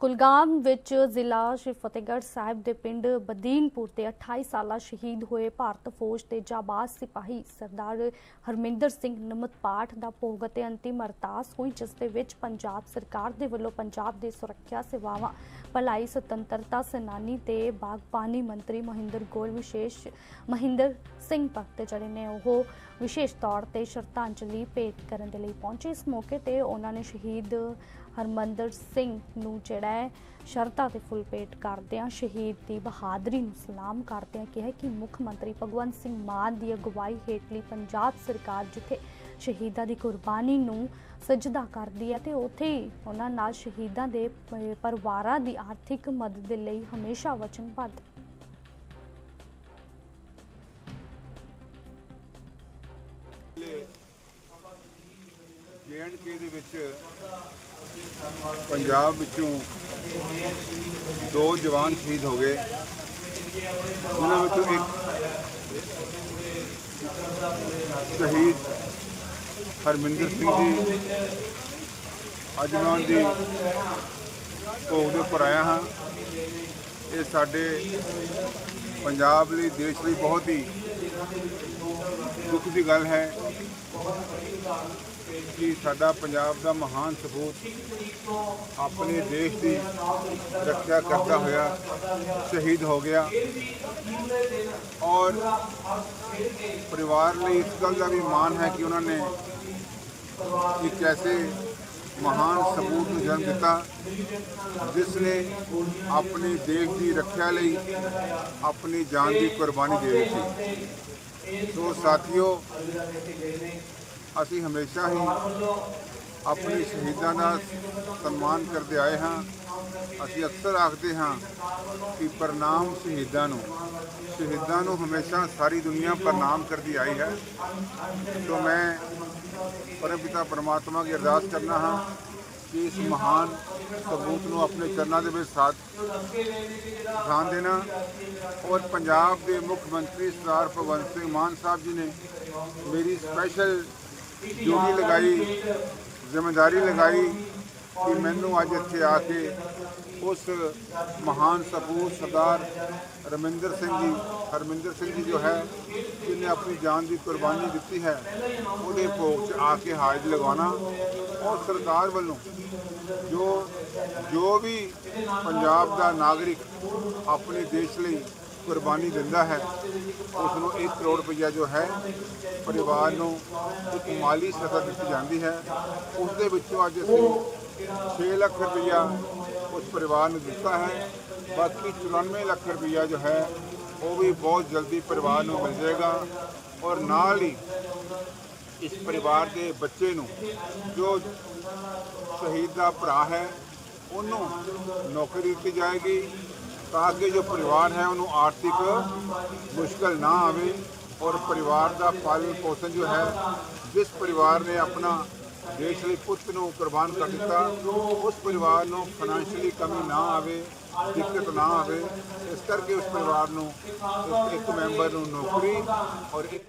ਕੁਲਗਾਮ ਵਿੱਚ ਜ਼ਿਲ੍ਹਾ ਸ਼੍ਰੀ ਫਤਿਹਗੜ੍ਹ ਸਾਹਿਬ ਦੇ ਪਿੰਡ ਬਦੀਨਪੁਰ 'ਤੇ 28 ਸਾਲਾ ਸ਼ਹੀਦ ਹੋਏ ਭਾਰਤ ਫੌਜ ਦੇ ਜਾਬਾਜ਼ ਸਿਪਾਹੀ ਸਰਦਾਰ ਹਰਮਿੰਦਰ ਸਿੰਘ ਨਮਤ ਪਾਠ ਦਾ ਭੋਗ ਅਤੇ ਅੰਤਿਮ ਅਰਦਾਸ ਹੋਈ, ਜਿਸ ਦੇ ਵਿੱਚ ਪੰਜਾਬ ਸਰਕਾਰ ਦੇ ਵੱਲੋਂ ਪੰਜਾਬ ਦੇ ਸੁਰੱਖਿਆ ਸੇਵਾਵਾਂ, ਭਲਾਈ, ਸੁਤੰਤਰਤਾ, ਸੈਨਾਨੀ ਤੇ ਬਾਗਬਾਨੀ ਮੰਤਰੀ ਮਹਿੰਦਰ ਗੋਲ ਵਿਸ਼ੇਸ਼ ਮਹਿੰਦਰ ਸਿੰਘ ਭਗਤ ਜਿਹੜੇ ਨੇ ਉਹ ਵਿਸ਼ੇਸ਼ ਤੌਰ ਤੇ ਸ਼ਰਧਾਂਜਲੀ ਭੇਟ ਕਰਨ ਦੇ ਲਈ ਪਹੁੰਚੇ। ਇਸ ਮੌਕੇ ਤੇ ਉਹਨਾਂ ਨੇ ਸ਼ਹੀਦ ਹਰਮੰਦਰ ਸਿੰਘ ਨੂੰ ਜਿਹੜਾ ਹੈ, ਸ਼ਰਧਾ ਤੇ ਫੁੱਲ ਭੇਟ ਕਰਦਿਆਂ ਸ਼ਹੀਦ ਦੀ ਬਹਾਦਰੀ ਨੂੰ ਸਲਾਮ ਕਰਦਿਆਂ ਕਿਹਾ ਕਿ ਮੁੱਖ ਮੰਤਰੀ ਭਗਵੰਤ ਸਿੰਘ ਮਾਨ ਦੀ ਅਗਵਾਈ ਹੇਠਲੀ ਪੰਜਾਬ ਸਰਕਾਰ ਜਿੱਥੇ ਸ਼ਹੀਦਾਂ ਦੀ ਕੁਰਬਾਨੀ ਨੂੰ ਸਜਦਾ ਕਰਦੀ ਹੈ ਤੇ ਉੱਥੇ ਹੀ ਉਹਨਾਂ ਨਾਲ ਸ਼ਹੀਦਾਂ ਦੇ ਪਰਿਵਾਰਾਂ ਦੀ ਆਰਥਿਕ ਮਦਦ ਦੇ ਲਈ ਹਮੇਸ਼ਾ ਵਚਨਬੱਧ ਕੇ ਦੇ ਵਿੱਚ ਪੰਜਾਬ ਵਿੱਚੋਂ ਦੋ ਜਵਾਨ ਸ਼ਹੀਦ ਹੋ ਗਏ। ਉਹਨਾਂ ਵਿੱਚੋਂ ਇੱਕ ਸ਼ਹੀਦ ਹਰਮਿੰਦਰ ਸਿੰਘ ਜੀ। ਅੱਜ ਮੈਂ ਉਹਨਾਂ ਦੀ ਭੋਗ ਦੇ ਉੱਪਰ ਆਇਆ ਹਾਂ। ਇਹ ਸਾਡੇ ਪੰਜਾਬ ਲਈ, ਦੇਸ਼ ਲਈ ਬਹੁਤ ਹੀ ਦੁੱਖ ਦੀ ਗੱਲ ਹੈ। ਕਿ ਸਾਡਾ ਪੰਜਾਬ ਦਾ ਮਹਾਨ ਸਪੂਤ ਆਪਣੇ ਦੇਸ਼ ਦੀ ਰੱਖਿਆ ਕਰਦਾ ਹੋਇਆ ਸ਼ਹੀਦ ਹੋ ਗਿਆ। ਔਰ ਪਰਿਵਾਰ ਲਈ ਇਸ ਗੱਲ ਦਾ ਵੀ ਮਾਣ ਹੈ ਕਿ ਉਹਨਾਂ ਨੇ ਇੱਕ ਐਸੇ ਮਹਾਨ ਸਪੂਤ ਨੂੰ ਜਨਮ ਦਿੱਤਾ, ਜਿਸ ਨੇ ਆਪਣੇ ਦੇਸ਼ ਦੀ ਰੱਖਿਆ ਲਈ ਆਪਣੀ ਜਾਨ ਦੀ ਕੁਰਬਾਨੀ ਦੇ ਦਿੱਤੀ। ਸੋ ਸਾਥੀਓ ਅਸੀਂ ਹਮੇਸ਼ਾ ਹੀ ਆਪਣੇ ਸ਼ਹੀਦਾਂ ਦਾ ਸਨਮਾਨ ਕਰਦੇ ਆਏ ਹਾਂ। ਅਸੀਂ ਅਕਸਰ ਆਖਦੇ ਹਾਂ ਕਿ ਪ੍ਰਣਾਮ ਸ਼ਹੀਦਾਂ ਨੂੰ। ਸ਼ਹੀਦਾਂ ਨੂੰ ਹਮੇਸ਼ਾ ਸਾਰੀ ਦੁਨੀਆ ਪ੍ਰਣਾਮ ਕਰਦੀ ਆਈ ਹੈ। ਸੋ ਮੈਂ ਪਰਮਪਿਤਾ ਪਰਮਾਤਮਾ ਦੀ ਅਰਦਾਸ ਕਰਨਾ ਹਾਂ ਕਿ ਇਸ ਮਹਾਨ ਸਬੂਤ ਨੂੰ ਆਪਣੇ ਚਰਨਾਂ ਦੇ ਵਿੱਚ ਸਾਥ ਧਿਆਨ ਦੇਣਾ ਔਰ ਪੰਜਾਬ ਦੇ ਮੁੱਖ ਮੰਤਰੀ ਸਰਦਾਰ ਭਗਵੰਤ ਸਿੰਘ ਮਾਨ ਸਾਹਿਬ ਜੀ ਨੇ ਮੇਰੀ ਸਪੈਸ਼ਲ ਡਿਊਟੀ ਲਗਾਈ, ਜ਼ਿੰਮੇਵਾਰੀ ਲਗਾਈ ਕਿ ਮੈਨੂੰ ਅੱਜ ਇੱਥੇ ਆ ਕੇ ਉਸ ਮਹਾਨ ਸਪੂਤ ਸਰਦਾਰ ਰਮਿੰਦਰ ਸਿੰਘ ਜੀ, ਹਰਮਿੰਦਰ ਸਿੰਘ ਜੀ ਜੋ ਹੈ ਜਿਨੇ ਆਪਣੀ ਜਾਨ ਦੀ ਕੁਰਬਾਨੀ ਦਿੱਤੀ ਹੈ, ਉਹਦੇ ਭੋਗ 'ਚ ਆ ਕੇ ਹਾਜ਼ਰੀ ਲਗਾਉਣਾ ਔਰ ਸਰਕਾਰ ਵੱਲੋਂ ਜੋ ਜੋ ਵੀ ਪੰਜਾਬ ਦਾ ਨਾਗਰਿਕ ਆਪਣੇ ਦੇਸ਼ ਲਈ ਕੁਰਬਾਨੀ ਦਿੰਦਾ ਹੈ ਉਸ ਨੂੰ 1 ਕਰੋੜ ਰੁਪਈਆ ਜੋ ਹੈ, ਪਰਿਵਾਰ ਨੂੰ ਇੱਕ ਮਾਲੀ ਸਹਾਇਤਾ ਦਿੱਤੀ ਜਾਂਦੀ ਹੈ। ਉਸ ਦੇ ਵਿੱਚੋਂ ਅੱਜ ਅਸੀਂ 6 ਲੱਖ ਰੁਪਈਆ ਉਸ ਪਰਿਵਾਰ ਨੂੰ ਦਿੱਤਾ ਹੈ। ਬਾਕੀ 94 ਲੱਖ ਰੁਪਈਆ ਜੋ ਹੈ, ਉਹ ਵੀ ਬਹੁਤ ਜਲਦੀ ਪਰਿਵਾਰ ਨੂੰ ਮਿਲ ਜਾਏਗਾ ਔਰ ਨਾਲ ਹੀ ਇਸ ਪਰਿਵਾਰ ਦੇ ਬੱਚੇ ਨੂੰ ਜੋ ਸ਼ਹੀਦ ਦਾ ਭਰਾ ਹੈ, ਉਹਨੂੰ ਨੌਕਰੀ ਦਿੱਤੀ ਜਾਏਗੀ। ਤਾਂ ਕਿ ਜੋ ਪਰਿਵਾਰ ਹੈ, ਉਹਨੂੰ ਆਰਥਿਕ ਮੁਸ਼ਕਲ ਨਾ ਆਵੇ ਔਰ ਪਰਿਵਾਰ ਦਾ ਪਾਲਣ ਪੋਸ਼ਣ ਜੋ ਹੈ, ਜਿਸ ਪਰਿਵਾਰ ਨੇ ਆਪਣਾ ਦੇਸ਼ ਲਈ ਪੁੱਤ ਨੂੰ ਕੁਰਬਾਨ ਕਰ ਦਿੱਤਾ, ਉਸ ਪਰਿਵਾਰ ਨੂੰ ਫਾਈਨੈਂਸ਼ੀਅਲੀ ਕਮੀ ਨਾ ਆਵੇ, ਦਿੱਕਤ ਨਾ ਆਵੇ, ਇਸ ਕਰਕੇ ਉਸ ਪਰਿਵਾਰ ਨੂੰ ਇੱਕ- ਮੈਂਬਰ ਨੂੰ ਨੌਕਰੀ ਔਰ ਇੱਕ